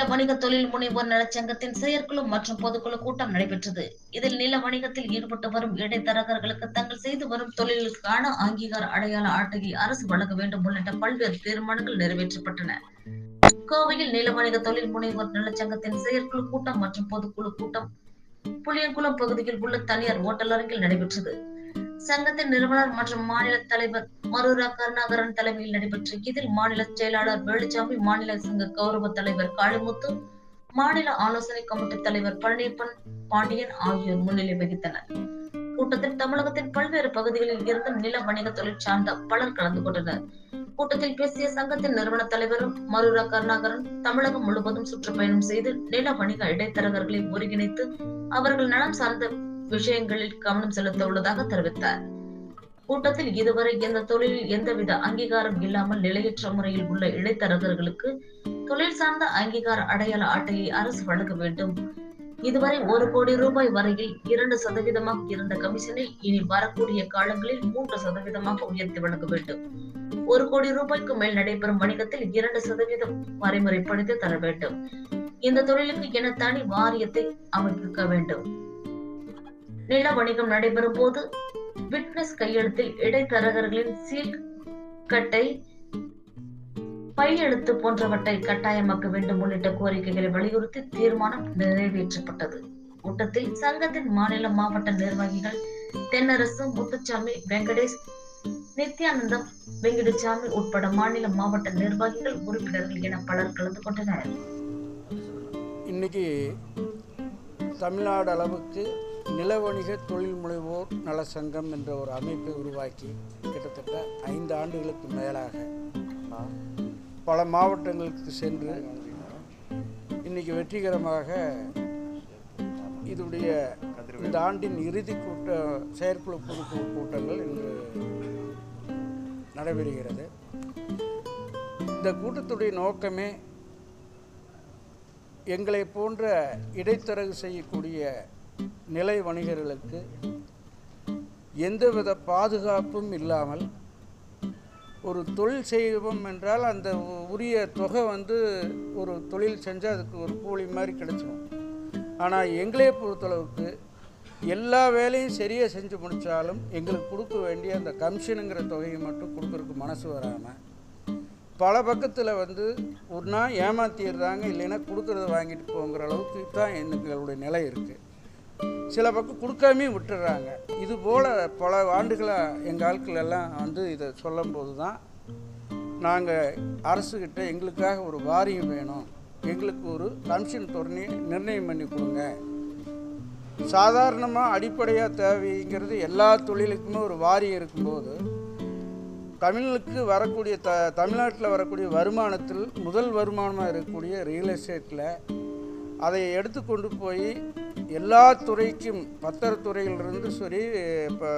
நில வணிக தொழில் முனைவோர் நலச்சங்கத்தின் செயற்குழு மற்றும் பொதுக்குழு கூட்டம் நடைபெற்றது. இதில் நில வணிகத்தில் ஈடுபட்டு வரும் இடைத்தரகர்களுக்கு தங்கள் செய்து வரும் தொழிலுக்கான அங்கீகார அடையாள அட்டையை அரசு வழங்க வேண்டும் உள்ளிட்ட பல்வேறு தீர்மானங்கள் நிறைவேற்றப்பட்டன. கோவையில் நில வணிக தொழில் முனைவோர் நலச்சங்கத்தின் செயற்குழு கூட்டம் மற்றும் பொதுக்குழு கூட்டம் புளியங்குளம் பகுதியில் உள்ள தனியார் ஓட்டலரங்கில் நடைபெற்றது. சங்கத்தின் நிறுவனர் மற்றும் மாநில தலைவர் மருரா கருணாகரன் தலைமையில் நடைபெற்ற இதில் மாநில செயலாளர் வேலுச்சாமி மாநில சங்க கௌரவ தலைவர் காளிமுத்து மாநில ஆலோசனை கமிட்டி தலைவர் பழனியப்பன் பாண்டியன் ஆகியோர் முன்னிலை வகித்தனர். கூட்டத்தில் தமிழகத்தின் பல்வேறு பகுதிகளில் இருந்து நில வணிக தொழில் சார்ந்த பலர் கலந்து கொண்டனர். கூட்டத்தில் பேசிய சங்கத்தின் நிறுவன தலைவரும் மருரா கருணாகரன் தமிழகம் முழுவதும் சுற்றுப்பயணம் செய்து நில வணிக இடைத்தரகர்களை ஒருங்கிணைத்து அவர்கள் நலம் சார்ந்த விஷயங்களில் கவனம் செலுத்த உள்ளதாக தெரிவித்தார். கூட்டத்தில் இதுவரை இந்த தொழிலில் எந்தவித அங்கீகாரம் இல்லாமல் நிலையற்ற முறையில் உள்ள இடைத்தரகர்களுக்கு தொழில் சார்ந்த அங்கீகார அடையாள அட்டையை அரசு வழங்க வேண்டும். இதுவரை ஒரு கோடி ரூபாய் வரையில் இரண்டு சதவீதமாக இருந்த கமிஷனை இனி வரக்கூடிய காலங்களில் மூன்று சதவீதமாக உயர்த்தி வழங்க வேண்டும். ஒரு கோடி ரூபாய்க்கு மேல் நடைபெறும் வணிகத்தில் இரண்டு சதவீதம் வரைமுறைப்படுத்தி தர வேண்டும். இந்த தொழிலுக்கு என தனி வாரியத்தை அமைக்க வேண்டும். நில வணிகம் நடைபெறும் போது விட்னஸ் கையெழுத்தில் இடைத்தரகர்களின் சீல் கட்டை பையெழுத்து போன்றவற்றை கட்டாயமாக்க வேண்டும் உள்ளிட்ட கோரிக்கைகளை வலியுறுத்தி தீர்மானம் நிறைவேற்றப்பட்டது. கூட்டத்தில் சங்கத்தின் மாநில மாவட்ட நிர்வாகிகள் தென்னரசு முத்துச்சாமி வெங்கடேஷ் நித்யானந்தம் வெங்கடசாமி உட்பட மாநில மாவட்ட நிர்வாகிகள் உறுப்பினர்கள் என பலர் கலந்து கொண்டனர். இன்னைக்கு தமிழ்நாடு அளவுக்கு நிலவணிக தொழில் முனைவோர் நல சங்கம் என்ற ஒரு அமைப்பை உருவாக்கி கிட்டத்தட்ட ஐந்து ஆண்டுகளுக்கு மேலாக பல மாவட்டங்களுக்கு சென்று இன்னைக்கு வெற்றிகரமாக இதனுடைய இந்த ஆண்டின் இறுதி கூட்ட செயற்குழு பொதுக்குழு கூட்டங்கள் இன்று நடைபெறுகிறது. இந்த கூட்டத்துடைய நோக்கமே எங்களை போன்ற இடைத்தரகு செய்யக்கூடிய நிலை வணிகர்களுக்கு எந்தவித பாதுகாப்பும் இல்லாமல் ஒரு தொழில் செய்வோம் என்றால் அந்த உரிய தொகை வந்து ஒரு தொழில் செஞ்சால் அதுக்கு ஒரு கூலி மாதிரி கிடைச்சிடும் ஆனால் எங்களை பொறுத்தளவுக்கு எல்லா வேலையும் சரியாக செஞ்சு முடித்தாலும் எங்களுக்கு கொடுக்க வேண்டிய அந்த கமிஷனுங்கிற தொகையை மட்டும் கொடுக்குறதுக்கு மனசு வராமல் பல பக்கத்தில் வந்து ஒரு நாள் ஏமாத்திடுறாங்க இல்லைன்னா கொடுக்குறத வாங்கிட்டு போங்கிற அளவுக்கு தான் எங்களுடைய நிலை இருக்குது சில பக்கம் கொடுக்காமே விட்டுடுறாங்க இது போல் பல ஆண்டுகளாக எங்கள் ஆட்களெல்லாம் வந்து இதை சொல்லும்போது தான் நாங்கள் அரசுக்கிட்ட எங்களுக்காக ஒரு வாரியம் வேணும். எங்களுக்கு ஒரு கமிஷன் தொரணி நிர்ணயம் பண்ணி கொடுங்க. சாதாரணமாக அடிப்படையாக தேவைங்கிறது எல்லா தொழிலுக்குமே ஒரு வாரியம் இருக்கும்போது தமிழுக்கு வரக்கூடிய த தமிழ்நாட்டில் வரக்கூடிய வருமானத்தில் முதல் வருமானமாக இருக்கக்கூடிய ரியல் எஸ்டேட்டில் அதை எடுத்து கொண்டு போய் எல்லா துறைக்கும் பத்திரத்துறையிலிருந்து சரி இப்போ